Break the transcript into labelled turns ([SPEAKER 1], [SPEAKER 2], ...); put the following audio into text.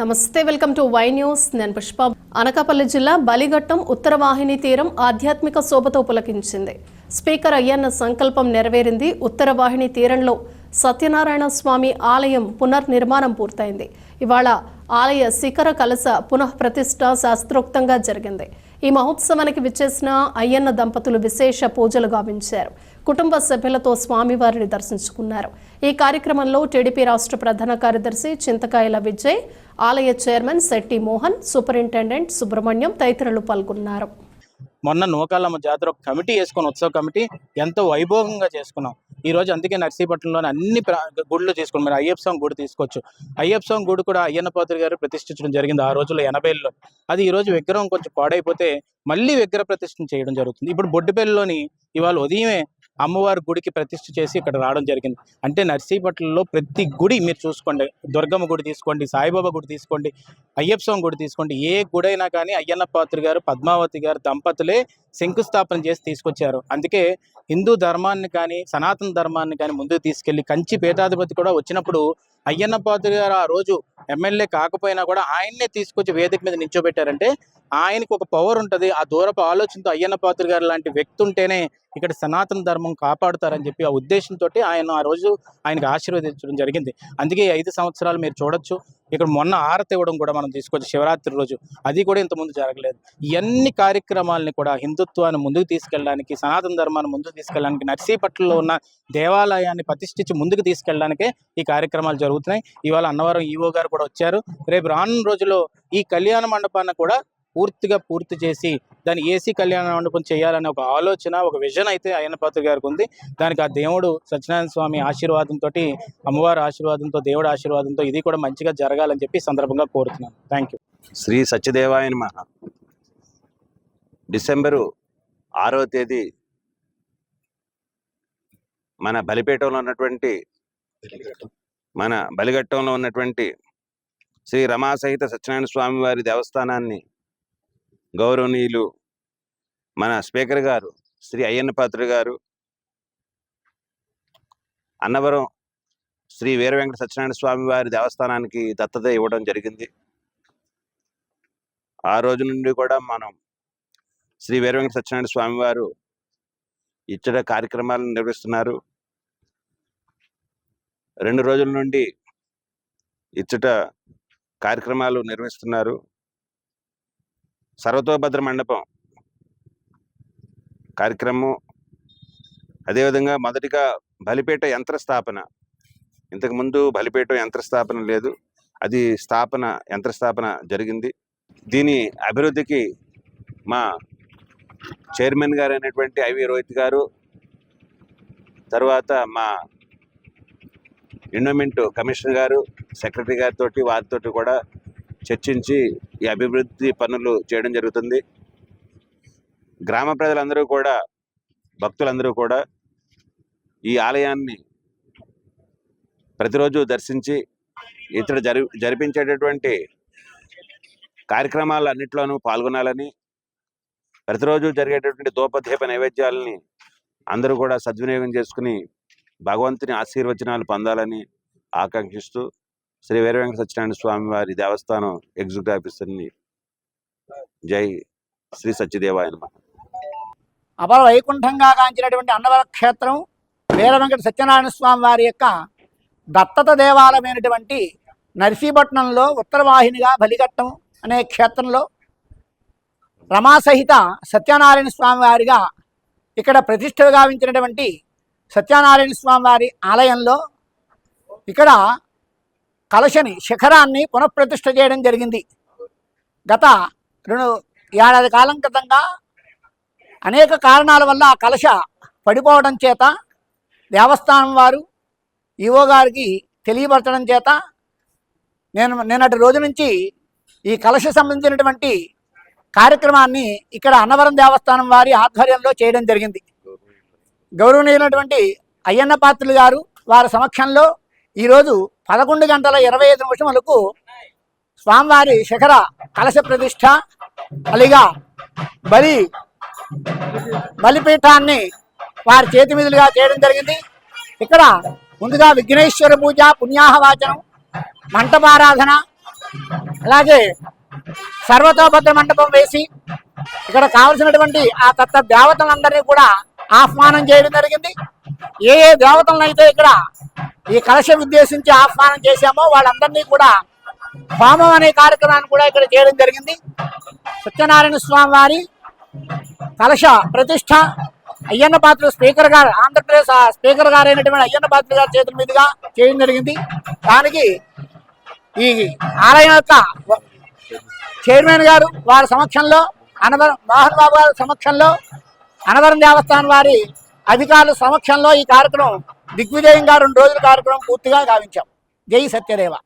[SPEAKER 1] నమస్తే welcome to Y news నేను పుష్ప అనకాపల్లి జిల్లా బలిఘట్టం ఉత్తర వాహిని తీరం ఆధ్యాత్మిక శోభతో పులకించింది స్పీకర్ అయ్యన్న సంకల్పం నెరవేరింది ఉత్తర వాహిని తీరంలో సత్యనారాయణ స్వామి ఆలయం పునర్నిర్మాణం పూర్తయింది ఇవాళ ఆలయ శిఖర కలస పునః ప్రతిష్ట శాస్త్రోక్తంగా జరిగింది ఈ మహోత్సవానికి విచ్చేసిన అయ్యన్న దంపతులు విశేష పూజలు గావించారు కుటుంబ సభ్యులతో స్వామివారిని దర్శించుకున్నారు ఈ కార్యక్రమంలో టీడీపీ రాష్ట్ర ప్రధాన కార్యదర్శి చింతకాయల విజయ్ ఆలయ చైర్మన్ శెట్టి మోహన్ సూపరింటెండెంట్ సుబ్రహ్మణ్యం తదితరులు పాల్గొన్నారు
[SPEAKER 2] మొన్న నూకాలమ్మ జాతర ఒక కమిటీ వేసుకుని ఉత్సవ కమిటీ ఎంతో వైభోగంగా చేసుకున్నాం ఈ రోజు అందుకే నర్సీపట్నంలోని అన్ని గుళ్ళు తీసుకుని మరి అయ్యప్ప స్వామి గుడి తీసుకోవచ్చు అయ్యప్ప స్వామి గుడి కూడా అయ్యన్న పాత్రి గారు ప్రతిష్ఠించడం జరిగింది ఆ రోజుల్లో ఎనభైలో అది ఈ రోజు విగ్రహం కొంచెం పాడైపోతే మళ్ళీ విగ్రహ ప్రతిష్ఠ చేయడం జరుగుతుంది ఇప్పుడు బొడ్డుపల్లిలోని ఇవాళ ఉదయమే అమ్మవారి గుడికి ప్రతిష్ఠ చేసి ఇక్కడ రావడం జరిగింది అంటే నర్సీపట్నంలో ప్రతి గుడి మీరు చూసుకోండి దుర్గమ్మ గుడి తీసుకోండి సాయిబాబా గుడి తీసుకోండి అయ్యప్ప స్వామి గుడి తీసుకోండి ఏ గుడైనా కానీ అయ్యన్న పాత్రి గారు పద్మావతి గారు దంపతులే శంకుస్థాపన చేసి తీసుకొచ్చారు అందుకే హిందూ ధర్మాన్ని కానీ సనాతన ధర్మాన్ని కానీ ముందుకు తీసుకెళ్లి కంచి పేదాధిపతి కూడా వచ్చినప్పుడు అయ్యన్న పాత్ర గారు ఆ రోజు ఎమ్మెల్యే కాకపోయినా కూడా ఆయన్నే తీసుకొచ్చి వేదిక మీద నిల్చోబెట్టారంటే ఆయనకు ఒక పవర్ ఉంటుంది ఆ దూరపు ఆలోచనతో అయ్యన్న పాత్ర గారు లాంటి వ్యక్తి ఉంటేనే ఇక్కడ సనాతన ధర్మం కాపాడుతారని చెప్పి ఆ ఉద్దేశంతో ఆయన ఆ రోజు ఆయనకు ఆశీర్వదించడం జరిగింది అందుకే ఐదు సంవత్సరాలు మీరు చూడొచ్చు ఇక్కడ మొన్న హారతి ఇవ్వడం కూడా మనం తీసుకొచ్చి శివరాత్రి రోజు అది కూడా ఇంతకుముందు జరగలేదు ఇవన్నీ కార్యక్రమాలని కూడా హిందుత్వాన్ని ముందుకు తీసుకెళ్ళడానికి సనాతన ధర్మాన్ని ముందుకు తీసుకెళ్ళడానికి నర్సీపట్నంలో ఉన్న దేవాలయాన్ని ప్రతిష్ఠించి ముందుకు తీసుకెళ్ళడానికే ఈ కార్యక్రమాలు జరుగుతున్నాయి ఇవాళ అన్నవరం ఈవో గారు కూడా వచ్చారు రేపు రానున్న రోజులో ఈ కళ్యాణ మండపాన్ని కూడా పూర్తిగా పూర్తి చేసి దాన్ని ఏసీ కళ్యాణ మండపం చేయాలనే ఒక ఆలోచన ఒక విజన్ అయితే అయ్యన పాత్ర గారికి ఉంది దానికి ఆ దేవుడు సత్యనారాయణ స్వామి ఆశీర్వాదంతో అమ్మవారి ఆశీర్వాదంతో దేవుడు ఆశీర్వాదంతో ఇది కూడా మంచిగా జరగాలని చెప్పి సందర్భంగా కోరుతున్నాను థ్యాంక్ యూ
[SPEAKER 3] శ్రీ సత్యదేవాయన మహా డిసెంబరు ఆరో తేదీ మన బలిపేటంలో ఉన్నటువంటి మన బలిఘట్టంలో ఉన్నటువంటి శ్రీ రమాసహిత సత్యనారాయణ స్వామి వారి దేవస్థానాన్ని గౌరవనీయులు మన స్పీకర్ గారు శ్రీ అయ్యన్న పాత్ర గారు అన్నవరం శ్రీ వీరవెంకట సత్యనారాయణ స్వామి వారి దేవస్థానానికి దత్తత ఇవ్వడం జరిగింది ఆ రోజు నుండి కూడా మనం శ్రీ వీరవెంకట సత్యనారాయణ స్వామి వారు ఇచ్చట కార్యక్రమాలను నిర్వహిస్తున్నారు రెండు రోజుల నుండి ఇచ్చట కార్యక్రమాలు నిర్వహిస్తున్నారు సర్వతోభద్ర మండపం కార్యక్రమం అదేవిధంగా మొదటిగా బలిపేట యంత్ర స్థాపన ఇంతకుముందు బలిపేట యంత్ర స్థాపన లేదు అది స్థాపన యంత్రస్థాపన జరిగింది దీని అభివృద్ధికి మా చైర్మన్ గారు అయినటువంటి ఐవి రోహిత్ గారు తర్వాత మా ఎండోమెంట్ కమిషనర్ గారు సెక్రటరీ గారితో వారితో కూడా చర్చించి ఈ అభివృద్ధి పనులు చేయడం జరుగుతుంది గ్రామ ప్రజలందరూ కూడా భక్తులందరూ కూడా ఈ ఆలయాన్ని ప్రతిరోజు దర్శించి ఇతడు జరి జరిపించేటటువంటి కార్యక్రమాలు అన్నింటిలోనూ పాల్గొనాలని ప్రతిరోజు జరిగేటటువంటి దోపదీప నైవేద్యాలని అందరూ కూడా సద్వినియోగం చేసుకుని భగవంతుని ఆశీర్వచనాలు పొందాలని ఆకాంక్షిస్తూ శ్రీ వీరవెంకట సత్యనారాయణ స్వామి వారి దేవస్థానం ఎగ్జిక్యూటివ్ ఆపిస్తుంది జై శ్రీ సత్యదేవాయన
[SPEAKER 1] అపర వైకుంఠంగా కాంచినటువంటి అన్నవర క్షేత్రం వీరవెంకట సత్యనారాయణ స్వామి వారి యొక్క దత్తత దేవాలయమైనటువంటి నర్సీపట్నంలో ఉత్తరవాహినిగా బలిఘట్టం అనే క్షేత్రంలో రమాసహిత సత్యనారాయణ స్వామి వారిగా ఇక్కడ ప్రతిష్టలు గావించినటువంటి సత్యనారాయణ స్వామి వారి ఆలయంలో ఇక్కడ కలశని శిఖరాన్ని పునఃప్రతిష్ఠ చేయడం జరిగింది గత రెండు ఏడాది కాలం క్రితంగా అనేక కారణాల వల్ల ఆ కలశ పడిపోవడం చేత దేవస్థానం వారు ఈవో గారికి తెలియపరచడం చేత నేను నిన్నటి రోజు నుంచి ఈ కలశ సంబంధించినటువంటి కార్యక్రమాన్ని ఇక్కడ అన్నవరం దేవస్థానం వారి ఆధ్వర్యంలో చేయడం జరిగింది గౌరవనీయులైనటువంటి అయ్యన్న పాత్రులు గారు వారి సమక్షంలో ఈరోజు పదకొండు గంటల ఇరవై ఐదు నిమిషములకు స్వామివారి శిఖర కలశ ప్రతిష్ట అలిగా బలి బలిపీఠాన్ని వారి చేతి మీదులుగా చేయడం జరిగింది ఇక్కడ ముందుగా విఘ్నేశ్వర పూజ పుణ్యాహ వాచనం మంటపారాధన అలాగే సర్వతోభద్ర మంటపం వేసి ఇక్కడ కావలసినటువంటి ఆ తత్వ దేవతలందరినీ కూడా ఆహ్వానం చేయడం జరిగింది ఏ ఏ దేవతలను అయితే ఇక్కడ ఈ కలశం ఉద్దేశించి ఆహ్వానం చేశామో వాళ్ళందరినీ కూడా భామం అనే కార్యక్రమాన్ని కూడా ఇక్కడ చేయడం జరిగింది సత్యనారాయణ స్వామి వారి కలశ ప్రతిష్ట అయ్యన్న పాత్ర స్పీకర్ గారు ఆంధ్రప్రదేశ్ స్పీకర్ గారు అయినటువంటి అయ్యన్న పాత్ర గారి చేతుల మీదుగా చేయడం జరిగింది దానికి ఈ ఆలయం యొక్క చైర్మన్ గారు వారి సమక్షంలో అనవరం మోహన్ బాబు గారి సమక్షంలో అనవరం దేవస్థానం వారి అధికారుల సమక్షంలో ఈ కార్యక్రమం దిగ్విజయంగా రెండు రోజుల కార్యక్రమం పూర్తిగా గావించాం జై సత్యదేవ